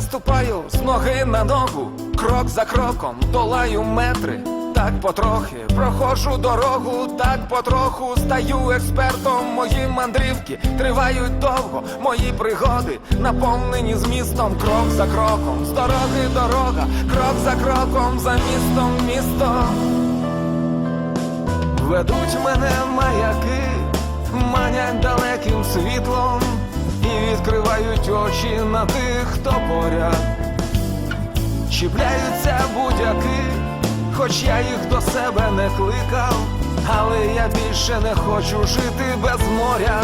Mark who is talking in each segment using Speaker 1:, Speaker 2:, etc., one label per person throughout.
Speaker 1: ступаю з ноги на ногу, крок за кроком долаю метри. Так потрохи проходжу дорогу, так потроху стаю експертом. Мої мандрівки тривають довго, мої пригоди наповнені змістом, крок за кроком, з дороги дорога, крок за кроком, за містом місто. Ведуть мене маяки, манять далеким світлом відкривають очі на тих, хто поряд. Чіпляються будь-яки, хоч я їх до себе не кликав, але я більше не хочу жити без моря.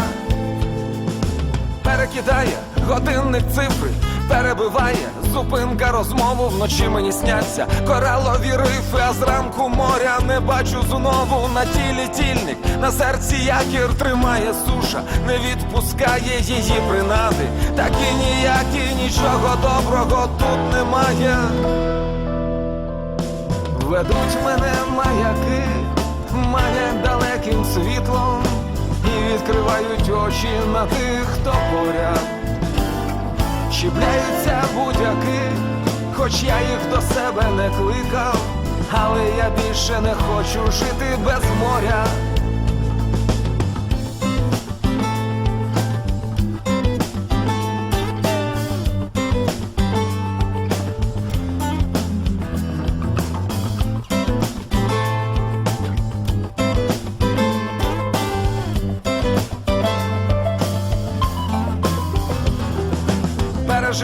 Speaker 1: Перекидає годинник цифри, перебиває зупинка розмову. Вночі мені сняться коралові рифи, а зранку моря не бачу знову на тілі тільник, на серці якір тримає суша, не відпускає її принади. Такі ніякі, нічого доброго тут немає. Ведуть мене маяки, манять далеким світлом і відкривають очі на тих, хто поряд. Чіпляються будь-яки, хоч я їх до себе не кликав, але я більше не хочу жити без моря.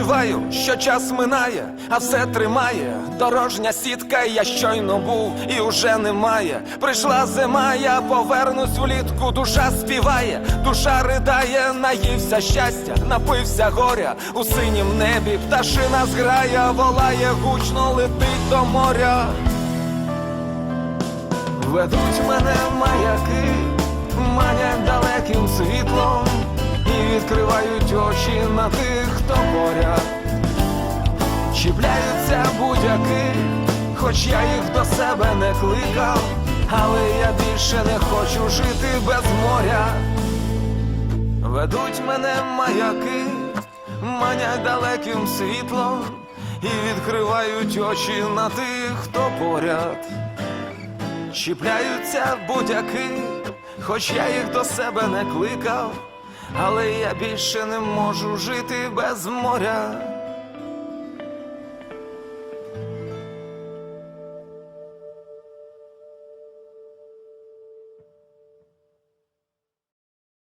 Speaker 1: Переживаю, що час минає, а все тримає. Дорожня сітка, я щойно був і уже немає. Прийшла зима, я повернусь влітку. Душа співає, душа ридає, наївся щастя, напився горя у синім небі. Пташина зграя, волає, гучно летить до моря. Ведуть мене маяки, манять далеким світлом відкривають очі на тих, хто поряд. Чіпляються хоч я їх до себе не кликав, але я більше не хочу жити без моря. Ведуть мене маяки, манять далеким світлом і відкривають очі на тих, хто поряд. Чіпляються будь-які, хоч я їх до себе не кликав, але я більше не можу жити без моря.